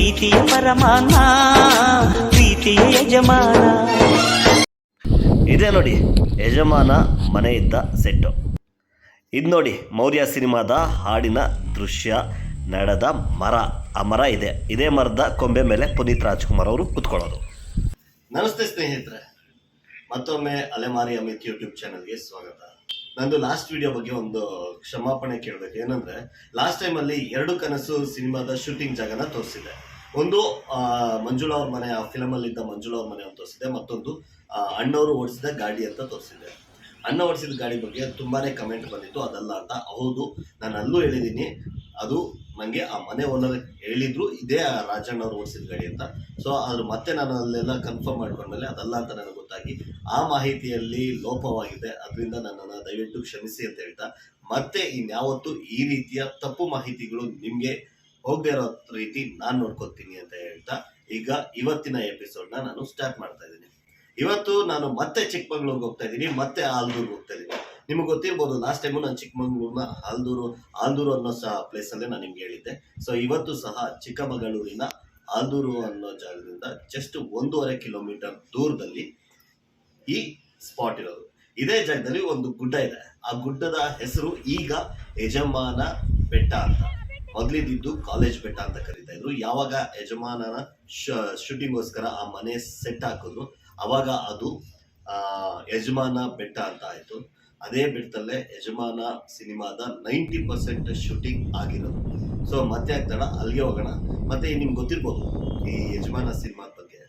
ಪ್ರೀತಿಯ ಪರಮಾನ ಪ್ರೀತಿಯ ಯಜಮಾನ. ಇದೆ ನೋಡಿ ಯಜಮಾನ ಮನೆ ಇದ್ದ ಸೆಟ್ಟು. ಇದು ನೋಡಿ ಮೌರ್ಯ ಸಿನಿಮಾದ ಹಾಡಿನ ದೃಶ್ಯ ನಡೆದ ಮರ. ಆ ಮರ ಇದೆ. ಇದೇ ಮರದ ಕೊಂಬೆ ಮೇಲೆ ಪುನೀತ್ ರಾಜ್ಕುಮಾರ್ ಅವರು ಕುತ್ಕೊಳ್ಳೋದು. ನಮಸ್ತೆ ಸ್ನೇಹಿತರೆ. ಮತ್ತೊಮ್ಮೆ ಅಲೆಮಾರಿ ಅಮಿತ್ ಯೂಟ್ಯೂಬ್ ಚಾನಲ್ಗೆ ಸ್ವಾಗತ. ನಂದು ಲಾಸ್ಟ್ ವಿಡಿಯೋ ಬಗ್ಗೆ ಒಂದು ಕ್ಷಮಾಪಣೆ ಕೇಳಬೇಕು. ಏನಂದ್ರೆ ಲಾಸ್ಟ್ ಟೈಮ್ ಅಲ್ಲಿ ಎರಡು ಕನಸು ಸಿನಿಮಾದ ಶೂಟಿಂಗ್ ಜಾಗನ ತೋರಿಸಿದೆ ಒಂದು ಮಂಜುಳಾ ಅವ್ರ ಮನೆ, ಆ ಫಿಲಮ್ ಅಲ್ಲಿ ಇದ್ದ ಮಂಜುಳಾ ಅವ್ರ ಮನೆ ಅಂತ ತೋರಿಸಿದೆ. ಮತ್ತೊಂದು ಅಣ್ಣವರು ಓಡಿಸಿದ ಗಾಡಿ ಅಂತ ತೋರಿಸಿದೆ. ಅಣ್ಣ ಓಡಿಸಿದ ಗಾಡಿ ಬಗ್ಗೆ ತುಂಬಾನೇ ಕಮೆಂಟ್ ಬಂದಿತ್ತು. ಅದಲ್ಲ ಅಂತ ಹೌದು, ನಾನು ಅಲ್ಲೂ ಹೇಳಿದ್ದೀನಿ ಅದು ನನಗೆ ಆ ಮನೆ ಓನರ್ ಹೇಳಿದ್ರು, ಇದೇ ಆ ರಾಜಣ್ಣ ಅವ್ರು ಓಡಿಸಿದ ಗಾಡಿ ಅಂತ. ಸೊ ಅದ್ರ ಮತ್ತೆ ನಾನು ಅಲ್ಲೆಲ್ಲ ಕನ್ಫರ್ಮ್ ಮಾಡ್ಕೊಂಡ್ಮೇಲೆ ಅದಲ್ಲ ಅಂತ ನನಗೆ ಗೊತ್ತಾಗಿ, ಆ ಮಾಹಿತಿಯಲ್ಲಿ ಲೋಪವಾಗಿದೆ. ಅದರಿಂದ ನನ್ನನ್ನು ದಯವಿಟ್ಟು ಕ್ಷಮಿಸಿ ಅಂತ ಹೇಳ್ತಾ, ಮತ್ತೆ ಇನ್ಯಾವತ್ತು ಈ ರೀತಿಯ ತಪ್ಪು ಮಾಹಿತಿಗಳು ನಿಮಗೆ ಹೋಗದೇ ಇರೋ ರೀತಿ ನಾನು ನೋಡ್ಕೊತೀನಿ ಅಂತ ಹೇಳ್ತಾ ಈಗ ಇವತ್ತಿನ ಎಪಿಸೋಡ್ನ ನಾನು ಸ್ಟಾರ್ಟ್ ಮಾಡ್ತಾ ಇದ್ದೀನಿ. ಇವತ್ತು ನಾನು ಮತ್ತೆ ಚಿಕ್ಕಮಂಗ್ಳೂರ್ಗೆ ಹೋಗ್ತಾ ಇದ್ದೀನಿ, ಮತ್ತೆ ಆಲ್ದೂರ್ಗೆ ಹೋಗ್ತಾ ಇದ್ದೀನಿ. ನಿಮಗೆ ಗೊತ್ತಿರ್ಬೋದು ಲಾಸ್ಟ್ ಟೈಮು ನಾನು ಚಿಕ್ಕಮಂಗ್ಳೂರ್ನ ಆಲ್ದೂರು ಆಲ್ದೂರು ಅನ್ನೋ ಸಹ ಪ್ಲೇಸಲ್ಲೇ ನಾನು ನಿಮ್ಗೆ ಹೇಳಿದ್ದೆ. ಸೊ ಇವತ್ತು ಸಹ ಚಿಕ್ಕಮಗಳೂರಿನ ಆಲ್ದೂರು ಅನ್ನೋ ಜಾಗದಿಂದ ಜಸ್ಟ್ ಒಂದೂವರೆ ಕಿಲೋಮೀಟರ್ ದೂರದಲ್ಲಿ ಈ ಸ್ಪಾಟ್ ಇರೋದು. ಇದೇ ಜಾಗದಲ್ಲಿ ಒಂದು ಗುಡ್ಡ ಇದೆ. ಆ ಗುಡ್ಡದ ಹೆಸರು ಈಗ ಯಜಮಾನ ಬೆಟ್ಟ ಅಂತ. ಮೊದಲಿದ್ದು ಕಾಲೇಜ್ ಬೆಟ್ಟ ಅಂತ ಕರೀತಾ ಇದ್ರು. ಯಾವಾಗ ಯಜಮಾನನ ಶೂಟಿಂಗ್ಗೋಸ್ಕರ ಆ ಮನೆ ಸೆಟ್ ಹಾಕಿದ್ರು, ಅವಾಗ ಅದು ಯಜಮಾನ ಬೆಟ್ಟ ಅಂತ ಆಯ್ತು. ಅದೇ ಬೆಟ್ಟದಲ್ಲೇ ಯಜಮಾನ ಸಿನಿಮಾದ ನೈಂಟಿ ಪರ್ಸೆಂಟ್ ಶೂಟಿಂಗ್ ಆಗಿರೋದು. ಸೊ ಮತ್ತೆ ಆಗ್ತಾಳ ಅಲ್ಲಿಗೆ ಹೋಗೋಣ. ಮತ್ತೆ ನಿಮ್ಗೆ ಗೊತ್ತಿರ್ಬೋದು, ಈ ಯಜಮಾನ ಸಿನಿಮಾದ ಬಗ್ಗೆ,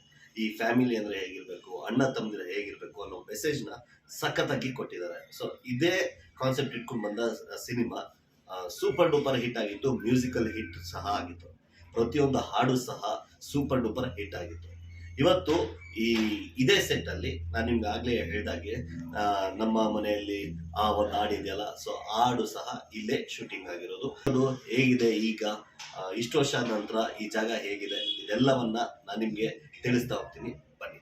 ಈ ಫ್ಯಾಮಿಲಿ ಅಂದ್ರೆ ಹೇಗಿರ್ಬೇಕು, ಅಣ್ಣ ತಮ್ಮದಿರ ಹೇಗಿರ್ಬೇಕು ಅನ್ನೋ ಮೆಸೇಜ್ನ ಸಖತ್ತಾಗಿ ಕೊಟ್ಟಿದ್ದಾರೆ. ಸೊ ಇದೇ ಕಾನ್ಸೆಪ್ಟ್ ಇಟ್ಕೊಂಡು ಬಂದ ಸಿನಿಮಾ. ಸೂಪರ್ ಡೂಪರ್ ಹಿಟ್ ಆಗಿತ್ತು, ಮ್ಯೂಸಿಕಲ್ ಹಿಟ್ ಸಹ ಆಗಿತ್ತು. ಪ್ರತಿಯೊಂದು ಹಾಡು ಸಹ ಸೂಪರ್ ಡೂಪರ್ ಹಿಟ್ ಆಗಿತ್ತು. ಇವತ್ತು ಈ ಇದೇ ಸೆಟ್ ಅಲ್ಲಿ ನಾನು ನಿಮ್ಗೆ ಆಗ್ಲೇ ಹೇಳಿದಾಗೆ ನಮ್ಮ ಮನೆಯಲ್ಲಿ ಆ ಒಂದು ಹಾಡಿದೆಯಲ್ಲ ಸೊ ಹಾಡು ಸಹ ಇಲ್ಲೇ ಶೂಟಿಂಗ್ ಆಗಿರೋದು. ಅದು ಹೇಗಿದೆ ಈಗ? ಇಷ್ಟು ವರ್ಷ ನಂತರ ಈ ಜಾಗ ಹೇಗಿದೆ? ಇದೆಲ್ಲವನ್ನ ನಾನು ನಿಮಗೆ ತಿಳಿಸ್ತಾ ಹೋಗ್ತೀನಿ. ಬನ್ನಿ.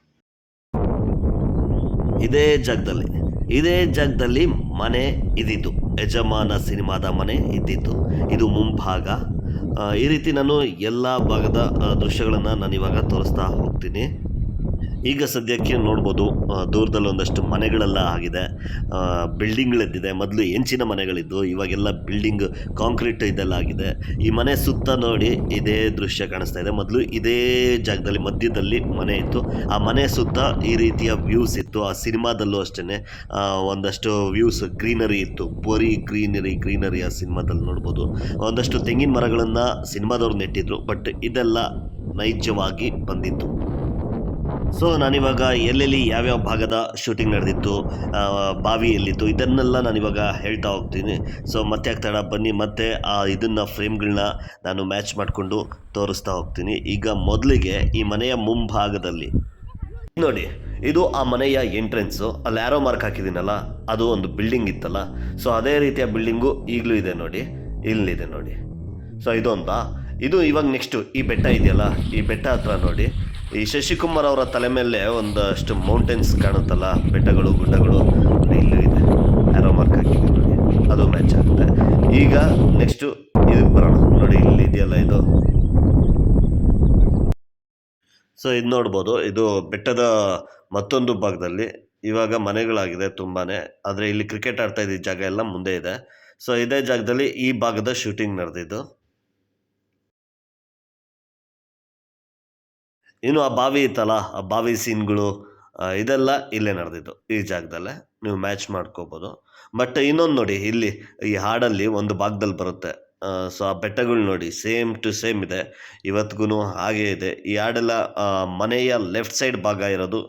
ಇದೇ ಜಾಗದಲ್ಲಿ ಇದೇ ಜಾಗದಲ್ಲಿ ಮನೆ ಇದ್ದಿತ್ತು. ಯಜಮಾನ ಸಿನಿಮಾದ ಮನೆ ಇದ್ದಿತ್ತು. ಇದು ಮುಂಭಾಗ. ಈ ರೀತಿ ನಾನು ಎಲ್ಲ ಭಾಗದ ದೃಶ್ಯಗಳನ್ನು ನಾನು ಇವಾಗ ತೋರಿಸ್ತಾ ಹೋಗ್ತೀನಿ. ಈಗ ಸದ್ಯಕ್ಕೆ ನೋಡ್ಬೋದು ದೂರದಲ್ಲಿ ಒಂದಷ್ಟು ಮನೆಗಳೆಲ್ಲ ಆಗಿದೆ. ಬಿಲ್ಡಿಂಗ್ಗಳೆದ್ದಿದೆ. ಮೊದಲು ಹೆಂಚಿನ ಮನೆಗಳಿದ್ದವು ಇವಾಗೆಲ್ಲ ಬಿಲ್ಡಿಂಗ್ ಕಾಂಕ್ರೀಟ್ ಇದೆಲ್ಲ ಆಗಿದೆ. ಈ ಮನೆ ಸುತ್ತ ನೋಡಿ ಇದೇ ದೃಶ್ಯ ಕಾಣಿಸ್ತಾ ಇದೆ. ಮೊದಲು ಇದೇ ಜಾಗದಲ್ಲಿ, ಮಧ್ಯದಲ್ಲಿ ಮನೆ ಇತ್ತು. ಆ ಮನೆ ಸುತ್ತ ಈ ರೀತಿಯ ವ್ಯೂಸ್ ಇತ್ತು. ಆ ಸಿನಿಮಾದಲ್ಲೂ ಅಷ್ಟೇ ಒಂದಷ್ಟು ವ್ಯೂಸ್ ಗ್ರೀನರಿ ಇತ್ತು. ಬರೀ ಗ್ರೀನರಿ ಗ್ರೀನರಿ ಆ ಸಿನಿಮಾದಲ್ಲಿ ನೋಡ್ಬೋದು. ಒಂದಷ್ಟು ತೆಂಗಿನ ಮರಗಳನ್ನು ಸಿನಿಮಾದವ್ರು ನೆಟ್ಟಿದ್ರು, ಬಟ್ ಇದೆಲ್ಲ ನೈಜವಾಗಿ ಬಂದಿತ್ತು. ಸೊ ನಾನಿವಾಗ ಎಲ್ಲೆಲ್ಲಿ ಯಾವ್ಯಾವ ಭಾಗದ ಶೂಟಿಂಗ್ ನಡೆದಿತ್ತು ಬಾವಿ ಎಲ್ಲಿತ್ತು, ಇದನ್ನೆಲ್ಲ ನಾನಿವಾಗ ಹೇಳ್ತಾ ಹೋಗ್ತೀನಿ. ಸೊ ಮತ್ತೆ ಆಗ್ತಾಡ ಬನ್ನಿ, ಮತ್ತೆ ಆ ಇದನ್ನು ಫ್ರೇಮ್ಗಳನ್ನ ನಾನು ಮ್ಯಾಚ್ ಮಾಡಿಕೊಂಡು ತೋರಿಸ್ತಾ ಹೋಗ್ತೀನಿ. ಈಗ ಮೊದಲಿಗೆ ಈ ಮನೆಯ ಮುಂಭಾಗದಲ್ಲಿ. ನೋಡಿ, ಇದು ಆ ಮನೆಯ ಎಂಟ್ರೆನ್ಸು ಅಲ್ಲಿ ಆರೋ ಮಾರ್ಕ್ ಹಾಕಿದ್ದೀನಲ್ಲ, ಅದು ಒಂದು ಬಿಲ್ಡಿಂಗ್ ಇತ್ತಲ್ಲ. ಸೊ ಅದೇ ರೀತಿಯ ಬಿಲ್ಡಿಂಗು ಈಗಲೂ ಇದೆ ನೋಡಿ, ಇಲ್ಲಿದೆ ನೋಡಿ. ಸೊ ಇದೊಂದಾ? ಇದು ಇವಾಗ ನೆಕ್ಸ್ಟು ಈ ಬೆಟ್ಟ ಇದೆಯಲ್ಲ, ಈ ಬೆಟ್ಟ ಹತ್ರ ನೋಡಿ. ಈ ಶಶಿಕುಮಾರ್ ಅವರ ತಲೆ ಮೇಲೆ ಒಂದಷ್ಟು ಮೌಂಟೇನ್ಸ್ ಕಾಣುತ್ತಲ್ಲ, ಬೆಟ್ಟಗಳು, ಗುಡ್ಡಗಳು ಇಲ್ಲೂ ಇದೆ. ಆರೋ ಮಾರ್ಕ್ ನೋಡಿ. ಅದು ಮ್ಯಾಚ್ ಆಗುತ್ತೆ. ಈಗ ನೆಕ್ಸ್ಟು ಇದಕ್ಕೆ ಬರೋಣ. ನೋಡಿ, ಇಲ್ಲಿ ಇದೆಯಲ್ಲ ಇದು. ಸೊ ಇದು ನೋಡ್ಬೋದು. ಇದು ಬೆಟ್ಟದ ಮತ್ತೊಂದು ಭಾಗದಲ್ಲಿ. ಇವಾಗ ಮನೆಗಳಾಗಿದೆ ತುಂಬಾ ಆದರೆ ಇಲ್ಲಿ ಕ್ರಿಕೆಟ್ ಆಡ್ತಾ ಇದ್ದ ಜಾಗ ಎಲ್ಲ ಮುಂದೆ ಇದೆ. ಸೊ ಇದೇ ಜಾಗದಲ್ಲಿ ಈ ಭಾಗದ ಶೂಟಿಂಗ್ ನಡೆದಿದ್ದು. ಇನ್ನು ಆ ಬಾವಿ ಇತ್ತಲ್ಲ, ಆ ಬಾವಿ ಸೀನ್ಗಳು ಇದೆಲ್ಲ ಇಲ್ಲೇ ನಡೆದಿದ್ದು. ಈ ಜಾಗದಲ್ಲೇ ನೀವು ಮ್ಯಾಚ್ ಮಾಡ್ಕೋಬೋದು. ಬಟ್ ಇನ್ನೊಂದು ನೋಡಿ, ಇಲ್ಲಿ ಈ ಹಾಡಲ್ಲಿ ಒಂದು ಭಾಗದಲ್ಲಿ ಬರುತ್ತೆ. ಸೊ ಆ ಬೆಟ್ಟಗಳು ನೋಡಿ ಸೇಮ್ ಟು ಸೇಮ್ ಇದೆ. ಇವತ್ತಿಗೂ ಹಾಗೇ ಇದೆ. ಈ ಹಾಡೆಲ್ಲ ಮನೆಯ ಲೆಫ್ಟ್ ಸೈಡ್ ಭಾಗ ಇರೋದು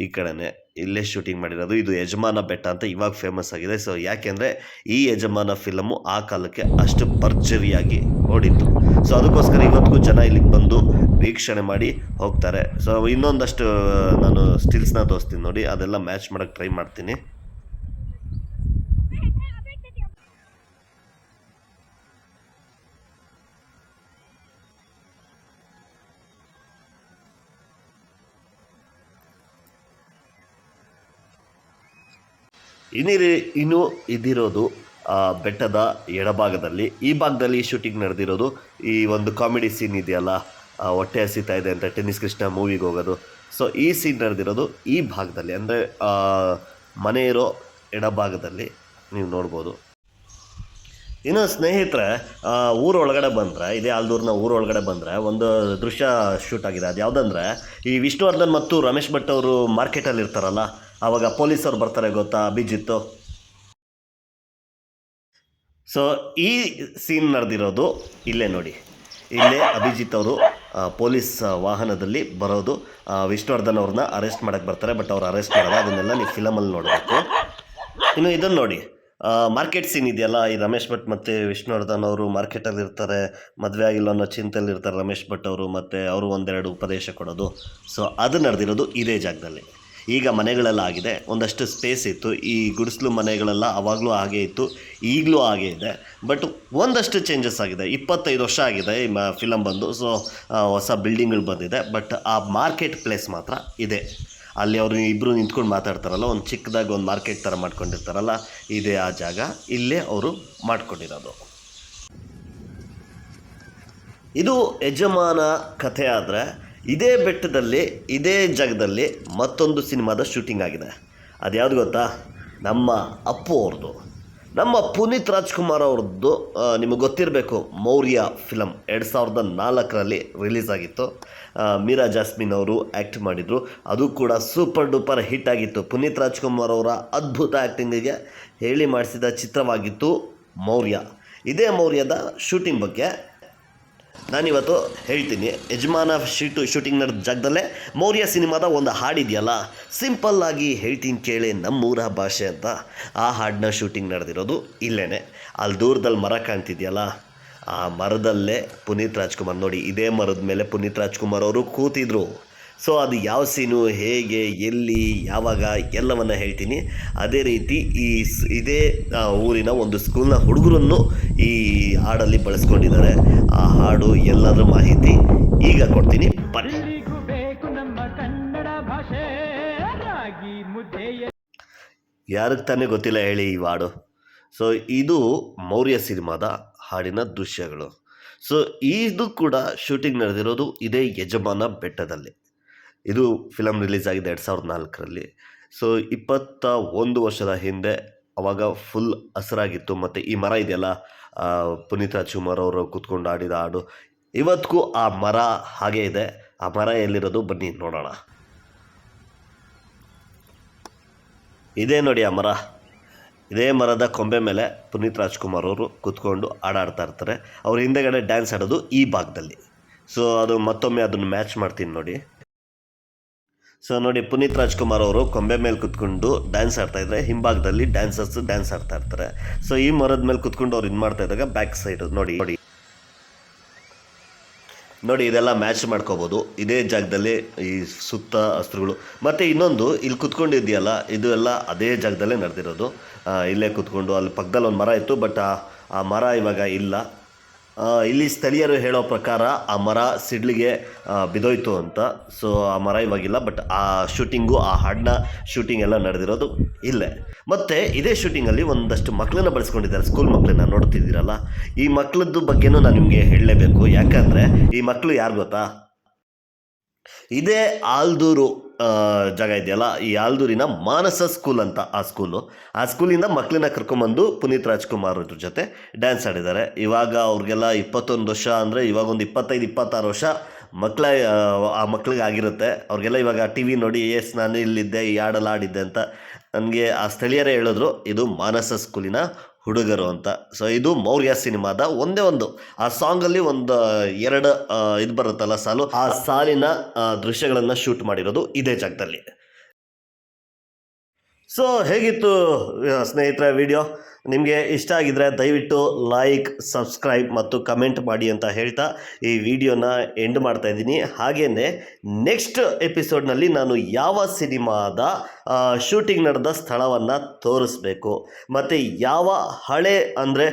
ಈ ಕಡೆನೇ ಇಲ್ಲೇ ಶೂಟಿಂಗ್ ಮಾಡಿರೋದು. ಇದು ಯಜಮಾನ ಬೆಟ್ಟ ಅಂತ ಇವಾಗ ಫೇಮಸ್ ಆಗಿದೆ. ಸೊ ಯಾಕೆಂದರೆ ಈ ಯಜಮಾನ ಫಿಲಮು ಆ ಕಾಲಕ್ಕೆ ಅಷ್ಟು ಭರ್ಜರಿಯಾಗಿ ಓಡಿತ್ತು. ಸೊ ಅದಕ್ಕೋಸ್ಕರ ಇವತ್ತಿಗೂ ಜನ ಇಲ್ಲಿಗೆ ಬಂದು ವೀಕ್ಷಣೆ ಮಾಡಿ ಹೋಗ್ತಾರೆ. ಸೊ ಇನ್ನೊಂದಷ್ಟು, ನಾನು ಸ್ಟಿಲ್ಸ್ನ ತೋರಿಸ್ತೀನಿ ನೋಡಿ. ಅದೆಲ್ಲ ಮ್ಯಾಚ್ ಮಾಡೋಕ್ಕೆ ಟ್ರೈ ಮಾಡ್ತೀನಿ. ಇನ್ನಿರಿ, ಇನ್ನು ಇದಿರೋದು, ಆ, ಬೆಟ್ಟದ ಎಡಭಾಗದಲ್ಲಿ, ಈ ಭಾಗದಲ್ಲಿ ಶೂಟಿಂಗ್ ನಡೆದಿರೋದು, ಈ ಒಂದು ಕಾಮಿಡಿ ಸೀನ್ ಇದೆಯಲ್ಲ ಹೊಟ್ಟೆ ಹಸಿತಾ ಇದೆ ಅಂತ ಟೆನ್ನಿಸ್ ಕೃಷ್ಣ ಮೂವಿಗೆ ಹೋಗೋದು. ಸೊ ಈ ಸೀನ್ ನಡೆದಿರೋದು ಈ ಭಾಗದಲ್ಲಿ, ಅಂದರೆ ಮನೆ ಇರೋ ಎಡಭಾಗದಲ್ಲಿ ನೀವು ನೋಡ್ಬೋದು. ಇನ್ನು ಸ್ನೇಹಿತರೆ ಊರೊಳಗಡೆ ಬಂದರೆ, ಇದೇ ಆಲ್ದೂರಿನ ಊರೊಳಗಡೆ ಬಂದರೆ, ಒಂದು ದೃಶ್ಯ ಶೂಟ್ ಆಗಿದೆ. ಅದು ಯಾವುದಂದ್ರೆ ಈ ವಿಷ್ಣುವರ್ಧನ್ ಮತ್ತು ರಮೇಶ್ ಭಟ್ ಅವರು ಮಾರ್ಕೆಟಲ್ಲಿ ಇರ್ತಾರಲ್ಲ ಆವಾಗ ಪೊಲೀಸರು ಬರ್ತಾರೆ ಗೊತ್ತಾ, ಅಭಿಜಿತ್ತು? ಸೊ ಈ ಸೀನ್ ನಡೆದಿರೋದು ಇಲ್ಲೇ ನೋಡಿ. ಇಲ್ಲೇ ಅಭಿಜಿತ್ ಅವರು ಪೊಲೀಸ್ ವಾಹನದಲ್ಲಿ ಬರೋದು. ವಿಷ್ಣುವರ್ಧನ್ ಅವ್ರನ್ನ ಅರೆಸ್ಟ್ ಮಾಡೋಕ್ಕೆ ಬರ್ತಾರೆ ಬಟ್ ಅವ್ರು ಅರೆಸ್ಟ್ ಮಾಡೋದು ಅದನ್ನೆಲ್ಲ ನೀವು ಫಿಲಮಲ್ಲಿ ನೋಡಬೇಕು. ಇನ್ನು ಇದನ್ನು ನೋಡಿ. ಮಾರ್ಕೆಟ್ ಸೀನ್ ಇದೆಯಲ್ಲ, ಈ ರಮೇಶ್ ಭಟ್ ಮತ್ತು ವಿಷ್ಣುವರ್ಧನ್ ಅವರು ಮಾರ್ಕೆಟಲ್ಲಿ ಇರ್ತಾರೆ, ಮದುವೆ ಆಗಿಲ್ಲ ಅನ್ನೋ ಚಿಂತೆಯಲ್ಲಿ ಇರ್ತಾರೆ ರಮೇಶ್ ಭಟ್ ಅವರು, ಮತ್ತು ಅವರು ಒಂದೆರಡು ಉಪದೇಶ ಕೊಡೋದು. ಸೊ ಅದು ನಡೆದಿರೋದು ಇದೇ ಜಾಗದಲ್ಲಿ. ಈಗ ಮನೆಗಳೆಲ್ಲ ಆಗಿದೆ ಒಂದಷ್ಟು ಸ್ಪೇಸ್ ಇತ್ತು. ಈ ಗುಡಿಸಲು ಮನೆಗಳೆಲ್ಲ ಆವಾಗಲೂ ಹಾಗೆ ಇತ್ತು. ಈಗಲೂ ಹಾಗೆ ಇದೆ. ಬಟ್ ಒಂದಷ್ಟು ಚೇಂಜಸ್ ಆಗಿದೆ. ಇಪ್ಪತ್ತೈದು ವರ್ಷ ಆಗಿದೆ ಈ ಮ ಫಿಲಮ್ ಬಂದು. ಸೊ ಹೊಸ ಬಿಲ್ಡಿಂಗ್ಗಳು ಬಂದಿದೆ. ಬಟ್ ಆ ಮಾರ್ಕೆಟ್ ಪ್ಲೇಸ್ ಮಾತ್ರ ಇದೆ. ಅಲ್ಲಿ ಅವರು ಇಬ್ಬರು ನಿಂತ್ಕೊಂಡು ಮಾತಾಡ್ತಾರಲ್ಲ, ಒಂದು ಚಿಕ್ಕದಾಗಿ ಒಂದು ಮಾರ್ಕೆಟ್ ಥರ ಮಾಡ್ಕೊಂಡಿರ್ತಾರಲ್ಲ, ಇದೇ ಆ ಜಾಗ. ಇಲ್ಲೇ ಅವರು ಮಾಡ್ಕೊಂಡಿರೋದು. ಇದು ಯಜಮಾನ ಕಥೆ ಆದರೆ ಇದೇ ಬೆಟ್ಟದಲ್ಲಿ, ಇದೇ ಜಾಗದಲ್ಲಿ ಮತ್ತೊಂದು ಸಿನಿಮಾದ ಶೂಟಿಂಗ್ ಆಗಿದೆ. ಅದು ಯಾವುದು ಗೊತ್ತಾ? ನಮ್ಮ ಅಪ್ಪು ಅವ್ರದ್ದು ನಮ್ಮ ಪುನೀತ್ ರಾಜ್ಕುಮಾರ್ ಅವ್ರದ್ದು ನಿಮಗೆ ಗೊತ್ತಿರಬೇಕು, ಮೌರ್ಯ ಫಿಲಮ್ ಎರಡು ಸಾವಿರದ ನಾಲ್ಕರಲ್ಲಿ ರಿಲೀಸ್ ಆಗಿತ್ತು. ಮೀರಾ ಜಾಸ್ಮಿನ್ ಅವರು ಆ್ಯಕ್ಟ್ ಮಾಡಿದರು. ಅದು ಕೂಡ ಸೂಪರ್ ಡೂಪರ್ ಹಿಟ್ ಆಗಿತ್ತು. ಪುನೀತ್ ರಾಜ್ಕುಮಾರ್ ಅವರ ಅದ್ಭುತ ಆ್ಯಕ್ಟಿಂಗಿಗೆ ಹೇಳಿ ಮಾಡಿಸಿದ ಚಿತ್ರವಾಗಿತ್ತು ಮೌರ್ಯ. ಇದೇ ಮೌರ್ಯದ ಶೂಟಿಂಗ್ ಬಗ್ಗೆ ನಾನಿವತ್ತು ಹೇಳ್ತೀನಿ, ಯಜಮಾನ ಶೀಟು, ಶೂಟಿಂಗ್ ನಡೆದ ಜಾಗದಲ್ಲೇ ಮೌರ್ಯ ಸಿನಿಮಾದ ಒಂದು ಹಾಡಿದೆಯಲ್ಲ ಸಿಂಪಲ್ ಆಗಿ ಹೇಳ್ತೀನಿ ಕೇಳಿ ನಮ್ಮೂರ ಭಾಷೆ ಅಂತ. ಆ ಹಾಡನ್ನ ಶೂಟಿಂಗ್ ನಡೆದಿರೋದು ಇಲ್ಲೇ ಅಲ್ಲಿ ದೂರದಲ್ಲಿ ಮರ ಕಾಣ್ತಿದೆಯಲ್ಲ, ಆ ಮರದಲ್ಲೇ ಪುನೀತ್ ರಾಜ್ಕುಮಾರ್ ನೋಡಿ, ಇದೇ ಮರದ ಮೇಲೆ ಪುನೀತ್ ರಾಜ್ಕುಮಾರ್ ಅವರು ಕೂತಿದ್ರು. ಸೊ ಅದು ಯಾವ ಸೀನು, ಹೇಗೆ, ಎಲ್ಲಿ, ಯಾವಾಗ ಎಲ್ಲವನ್ನು ಹೇಳ್ತೀನಿ. ಅದೇ ರೀತಿ ಈ ಇದೇ ಊರಿನ ಒಂದು ಸ್ಕೂಲ್ನ ಹುಡುಗರನ್ನು ಈ ಹಾಡಲ್ಲಿ ಬಳಸ್ಕೊಂಡಿದ್ದಾರೆ. ಆ ಹಾಡು ಎಲ್ಲದರ ಮಾಹಿತಿ ಈಗ ಕೊಡ್ತೀನಿ. ಯಾರಿಗೆ ತಾನೇ ಗೊತ್ತಿಲ್ಲ ಹೇಳಿ ಈ ಹಾಡು. ಸೊ ಇದು ಮೌರ್ಯ ಸಿನಿಮಾದ ಹಾಡಿನ ದೃಶ್ಯಗಳು. ಸೊ ಇದು ಕೂಡ ಶೂಟಿಂಗ್ ನಡೆದಿರೋದು ಇದೇ ಯಜಮಾನ ಬೆಟ್ಟದಲ್ಲಿ. ಇದು ಫಿಲಮ್ ರಿಲೀಸ್ ಆಗಿದೆ ಎರಡು ಸಾವಿರದ ನಾಲ್ಕರಲ್ಲಿ. ಸೊ ಇಪ್ಪತ್ತ ಒಂದು ವರ್ಷದ ಹಿಂದೆ ಅವಾಗ ಫುಲ್ ಹಸಿರಾಗಿತ್ತು. ಮತ್ತು ಈ ಮರ ಇದೆಯಲ್ಲ ಪುನೀತ್ ರಾಜ್ಕುಮಾರ್ ಅವರು ಕೂತ್ಕೊಂಡು ಆಡಿದ ಹಾಡು. ಇವತ್ತಿಗೂ ಆ ಮರ ಹಾಗೇ ಇದೆ. ಆ ಮರ ಎಲ್ಲಿರೋದು ಬನ್ನಿ ನೋಡೋಣ. ಇದೇ ನೋಡಿ ಆ ಮರ. ಇದೇ ಮರದ ಕೊಂಬೆ ಮೇಲೆ ಪುನೀತ್ ರಾಜ್ಕುಮಾರ್ ಅವರು ಕೂತ್ಕೊಂಡು ಹಾಡಾಡ್ತಾ ಇರ್ತಾರೆ. ಅವ್ರ ಹಿಂದೆಗಡೆ ಡ್ಯಾನ್ಸ್ ಆಡೋದು ಈ ಭಾಗದಲ್ಲಿ. ಸೊ ಅದು ಮತ್ತೊಮ್ಮೆ ಅದನ್ನು ಮ್ಯಾಚ್ ಮಾಡ್ತೀನಿ ನೋಡಿ. ಸೊ ನೋಡಿ, ಪುನೀತ್ ರಾಜ್ಕುಮಾರ್ ಅವರು ಕೊಂಬೆ ಮೇಲೆ ಕುತ್ಕೊಂಡು ಡ್ಯಾನ್ಸ್ ಆಡ್ತಾ ಇದ್ದಾರೆ ಹಿಂಭಾಗದಲ್ಲಿ ಡ್ಯಾನ್ಸರ್ಸ್ ಡ್ಯಾನ್ಸ್ ಆಡ್ತಾ ಇರ್ತಾರೆ. ಸೊ ಈ ಮರದ ಮೇಲೆ ಕುತ್ಕೊಂಡು ಅವ್ರು ಇದು ಮಾಡ್ತಾ ಇದ್ದಾಗ ಬ್ಯಾಕ್ ಸೈಡ್ ನೋಡಿ. ನೋಡಿ. ನೋಡಿ, ಇದೆಲ್ಲ ಮ್ಯಾಚ್ ಮಾಡ್ಕೋಬೋದು. ಇದೇ ಜಾಗದಲ್ಲಿ ಈ ಸುತ್ತ ಅಸ್ತ್ರಗಳು. ಮತ್ತು ಇನ್ನೊಂದು, ಇಲ್ಲಿ ಕುತ್ಕೊಂಡಿದೆಯಲ್ಲ ಇದು ಎಲ್ಲ ಅದೇ ಜಾಗದಲ್ಲೇ ನಡೆದಿರೋದು. ಇಲ್ಲೇ ಕುತ್ಕೊಂಡು, ಅಲ್ಲಿ ಪಕ್ಕದಲ್ಲಿ ಒಂದು ಮರ ಇತ್ತು ಬಟ್ ಆ ಮರ ಇವಾಗ ಇಲ್ಲ. ಇಲ್ಲಿ ಸ್ಥಳೀಯರು ಹೇಳೋ ಪ್ರಕಾರ ಆ ಮರ ಸಿಡ್ಲಿಗೆ ಬಿದ್ದೋಯ್ತು ಅಂತ. ಸೊ ಆ ಮರ ಇವಾಗಿಲ್ಲ ಬಟ್ ಆ ಶೂಟಿಂಗು ಆ ಹಾಡನ್ನ ಶೂಟಿಂಗ್ ಎಲ್ಲ ನಡೆದಿರೋದು ಇಲ್ಲೇ. ಮತ್ತು ಇದೇ ಶೂಟಿಂಗಲ್ಲಿ ಒಂದಷ್ಟು ಮಕ್ಕಳನ್ನ ಬಳಸ್ಕೊಂಡಿದ್ದಾರೆ. ಸ್ಕೂಲ್ ಮಕ್ಕಳನ್ನ ನೋಡ್ತಿದ್ದೀರಲ್ಲ? ಈ ಮಕ್ಕಳದ್ದು ಬಗ್ಗೆನೂ ನಾನು ನಿಮಗೆ ಹೇಳಲೇಬೇಕು. ಯಾಕಂದರೆ ಈ ಮಕ್ಕಳು ಯಾರು ಗೊತ್ತಾ? ಇದೇ ಆಲ್ದೂರು ಜಾಗ ಇದೆಯಲ್ಲ, ಈ ಆಲ್ದೂರಿನ ಮಾನಸ ಸ್ಕೂಲ್ ಅಂತ ಆ ಸ್ಕೂಲು ಆ ಸ್ಕೂಲಿಂದ ಮಕ್ಕಳನ್ನ ಕರ್ಕೊಂಬಂದು ಪುನೀತ್ ರಾಜ್ಕುಮಾರ್ ಅವ್ರ ಜೊತೆ ಡ್ಯಾನ್ಸ್ ಆಡಿದ್ದಾರೆ. ಇವಾಗ ಅವ್ರಿಗೆಲ್ಲ ಇಪ್ಪತ್ತೊಂದು ವರ್ಷ ಅಂದರೆ ಇವಾಗ ಒಂದು ಇಪ್ಪತ್ತೈದು, ಇಪ್ಪತ್ತಾರು ವರ್ಷ ಮಕ್ಕಳ ಆ ಮಕ್ಳಿಗೆ ಆಗಿರುತ್ತೆ. ಅವ್ರಿಗೆಲ್ಲ ಇವಾಗ ಟಿ ವಿ ನೋಡಿ, ಎಸ್, ನಾನು ಇಲ್ಲಿದ್ದೆ, ಈ ಹಾಡಲ್ಲಿ ಆಡಿದ್ದೆ ಅಂತ ನನಗೆ ಆ ಸ್ಥಳೀಯರೇ ಹೇಳಿದ್ರು. ಇದು ಮಾನಸ ಸ್ಕೂಲಿನ ಹುಡುಗರು ಅಂತ. ಸೊ ಇದು ಮೌರ್ಯ ಸಿನಿಮಾದ ಒಂದೇ ಒಂದು. ಆ ಸಾಂಗಲ್ಲಿ ಒಂದು, ಎರಡು ಇದು ಬರುತ್ತಲ್ಲ ಸಾಲು? ಆ ಸಾಲಿನ ದೃಶ್ಯಗಳನ್ನು ಶೂಟ್ ಮಾಡಿರೋದು ಇದೇ ಜಾಗದಲ್ಲಿ. ಸೊ ಹೇಗಿತ್ತು ಸ್ನೇಹಿತರ ವಿಡಿಯೋ ನಿಮಗೆ ಇಷ್ಟ ಆಗಿದ್ರೆ ದಯವಿಟ್ಟು ಲೈಕ್ ಸಬ್ಸ್ಕ್ರೈಬ್ ಮತ್ತು ಕಮೆಂಟ್ ಮಾಡಿ ಅಂತ ಹೇಳ್ತಾ ಈ ವಿಡಿಯೋನ ಎಂಡ್ ಮಾಡ್ತಾ ಇದ್ದೀನಿ. ಹಾಗೆಯೇ ನೆಕ್ಸ್ಟ್ ಎಪಿಸೋಡ್ನಲ್ಲಿ ನಾನು ಯಾವ ಸಿನಿಮಾದ ಶೂಟಿಂಗ್ ನಡೆದ ಸ್ಥಳವನ್ನು ತೋರಿಸ್ಬೇಕು. ಮತ್ತು ಯಾವ ಹಳೆ ಅಂದರೆ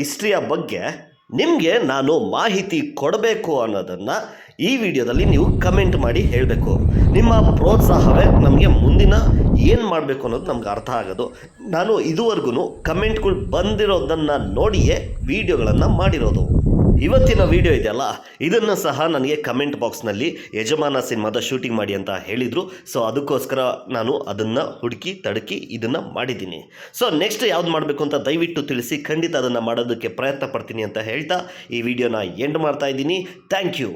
ಹಿಸ್ಟ್ರಿಯ ಬಗ್ಗೆ ನಿಮಗೆ ನಾನು ಮಾಹಿತಿ ಕೊಡಬೇಕು ಅನ್ನೋದನ್ನು ಈ ವಿಡಿಯೋದಲ್ಲಿ ನೀವು ಕಮೆಂಟ್ ಮಾಡಿ ಹೇಳಬೇಕು. ನಿಮ್ಮ ಪ್ರೋತ್ಸಾಹವೇ ನಮಗೆ ಮುಂದಿನ ಏನು ಮಾಡಬೇಕು ಅನ್ನೋದು ನಮ್ಗೆ ಅರ್ಥ ಆಗೋದು. ನಾನು ಇದುವರೆಗೂ ಕಮೆಂಟ್ಗಳು ಬಂದಿರೋದನ್ನು ನೋಡಿಯೇ ವೀಡಿಯೋಗಳನ್ನು ಮಾಡಿರೋದು. ಇವತ್ತಿನ ವಿಡಿಯೋ ಇದೆಯಲ್ಲ, ಇದನ್ನು ಸಹ ನನಗೆ ಕಮೆಂಟ್ ಬಾಕ್ಸ್ನಲ್ಲಿ ಯಜಮಾನ ಸಿನಿಮಾದ ಶೂಟಿಂಗ್ ಮಾಡಿ ಅಂತ ಹೇಳಿದರು. ಸೊ, ಅದಕ್ಕೋಸ್ಕರ ನಾನು ಅದನ್ನು ಹುಡುಕಿ ತಡಕಿ ಇದನ್ನು ಮಾಡಿದ್ದೀನಿ. ಸೊ, ನೆಕ್ಸ್ಟ್ ಯಾವ್ದು ಮಾಡಬೇಕು ಅಂತ ದಯವಿಟ್ಟು ತಿಳಿಸಿ, ಖಂಡಿತ ಅದನ್ನು ಮಾಡೋದಕ್ಕೆ ಪ್ರಯತ್ನ ಪಡ್ತೀನಿ ಅಂತ ಹೇಳ್ತಾ ಈ ವಿಡಿಯೋನ ಎಂಡ್ ಮಾಡ್ತಾ ಇದ್ದೀನಿ. Thank you.